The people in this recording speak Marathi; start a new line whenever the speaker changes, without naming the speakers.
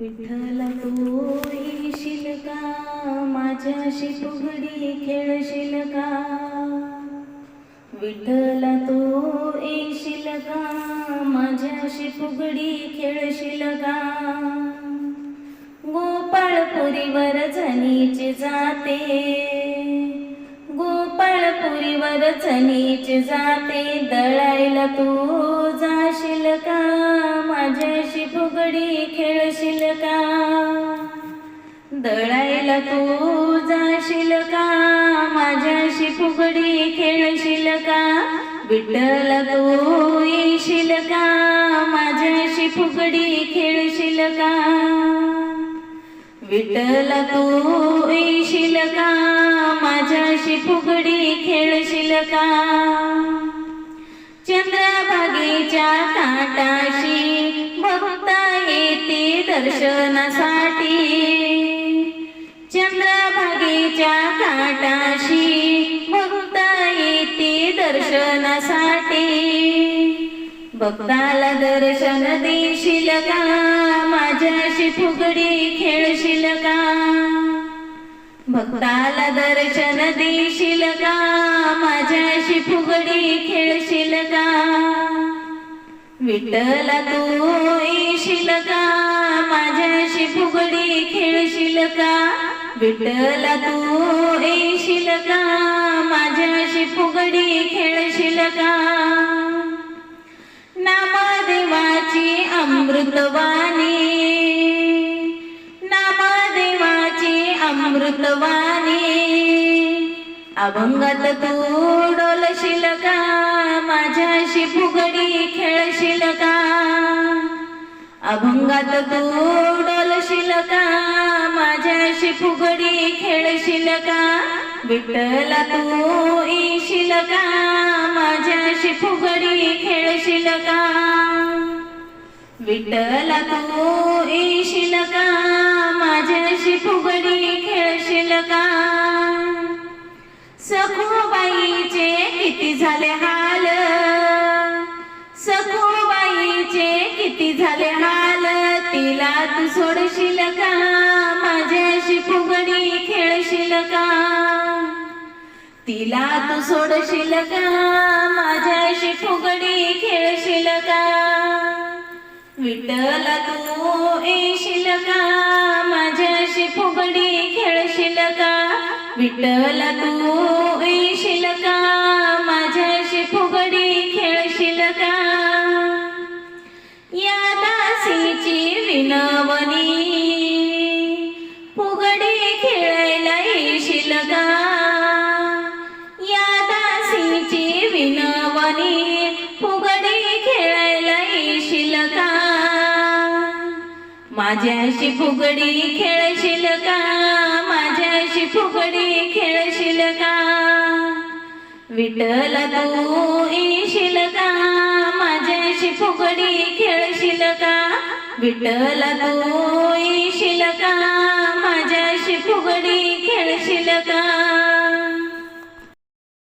विठ्ठल तू येशील का माझ्याशी फुगडी खेळशील का विठ्ठल तू येशील का माझ्याशी फुगडी खेळशील का गोपाळपुरीवर झनीचे जाते. गोपाळपुरीवर झनीचे जाते दळायला तू जाशील का? माझ्याशी फुगडी खेळशील का? दळायला तू जाशील का? माझ्याशी फुगडी खेळशील का? विठ्ठल तू येशील का? माझ्याशी फुगडी खेळशील का? विठ्ठल तू येशील का? माझ्याशी फुगडी खेळशील का? दर्शनासाठी चंद्रभागेच्या काटाशी बघता येते दर्शनासाठी भक्ताला दर्शन देशील का? माझ्याशी फुगडी खेळशील का? भक्ताला दर्शन देशील का? माझ्याशी फुगडी खेळशील का? विठ्ठला तू का विठ्ठला तू येशील का माझ्याशी फुगडी खेळशील का नामदेवाची अमृतवाणी नामदेवाची अमृतवाणी. अभंगात तू डोलशील का माझ्याशी फुगडी खेळशील का अभंगात तू डोलशील का माझ्याशी फुगडी खेळशील का? विठ्ठला तू येशील का? माझ्याशी फुगडी खेळशील का? विठ्ठला तू येशील का? माझ्याशी फुगडी खेळशील का? सखूबाईचे किती झाले हाल? सखूबाईचे किती झाले हाल? तिला तू सोडशील का? का तिला तू सोडशील का माझ्याशी फुगडी खेळशील का विठ्ठल तू येशील का माझ्याशी फुगडी खेळशील का विठ्ठल तू येशील का माझ्याशी फुगडी खेळशील का या दासीची विनवणी फुगडी खेळायला येशील का? माझ्याशी फुगडी खेळशील का? माझ्याशी फुगडी खेळशील का? विठल तू येशील का? माझ्याशी फुगडी खेळशील का? विठल तू येशील का? माझ्याशी फुगडी खेळशील का?